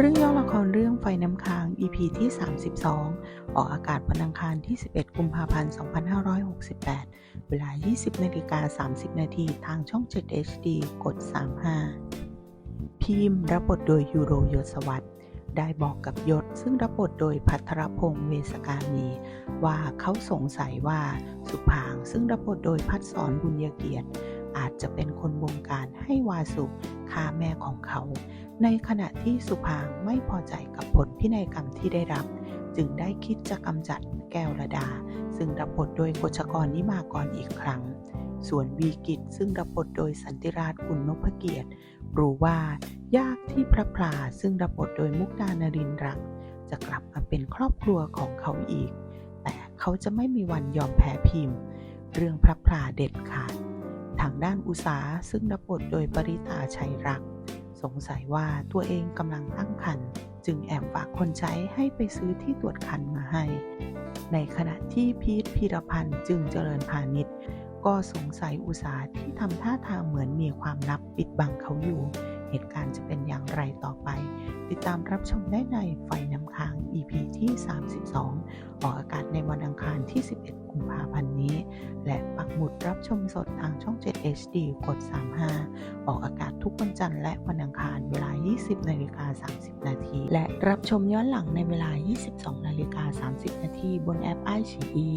เรื่องย่อละครเรื่องไฟน้ำค้าง EP ที่ 32 ออกอากาศวันอังคารที่ 11 กุมภาพันธ์ 2568 เวลา 20นาฬิกา30 นาทีทางช่อง 7 HD กด 35 พิมพ์รับบทโดยยูโรยศวัตรได้บอกกับยศซึ่งรับบทโดยพัทรพงษ์เวสการนีว่าเขาสงสัยว่าสุพางซึ่งรับบทโดยพัดสอนบุญยเกียรติ อาจจะเป็นคนบงการให้วาสุฆ่าแม่ของเขา ในขณะที่สุพางไม่พอใจกับผลพินัยกรรมที่ได้รับ จึงได้คิดจะกำจัดแก้วระดา ซึ่งรับบทโดยกฎชกรนิมากรอีกครั้ง ส่วนวีกิจซึ่งรับบทโดยสันติราชกุลนพเกียรติ รู้ว่ายากที่พระพลาซึ่งรับบทโดยมุกดานรินร์รัก จะกลับมาเป็นครอบครัวของเขาอีก แต่เขาจะไม่มีวันยอมแพ้พิมพ์ เรื่องพระพลาเด็ดขาด ทางด้านอุสาซึ่งรับบทโดยปริตาชัยรัก สงสัยว่าตัวเองกำลังตั้งครรภ์จึงแอบฝากคนใช้ให้ไปซื้อที่ตรวจคันมาให้ ในขณะที่พีทพีรพันธ์จึงเจริญพาณิชย์ ก็สงสัยอุตสาที่ทำท่าทางเหมือนมีความลับปิดบังเขาอยู่ เหตุการณ์จะเป็นอย่างไรต่อไป ติดตามรับชมได้ในไฟน้ำค้าง EP ที่ 32 ออกอากาศในวันอังคารที่ 11 กุมภาพันธ์นี้ และ หมุดรับชมสดทางช่อง 7 HD กด 35 ออกอากาศทุกวันจันทร์และวันอังคารเวลา 20นาฬิกา30 นาที และรับชมย้อนหลังในเวลา 22นาฬิกา30 นาทีบนแอป i อ e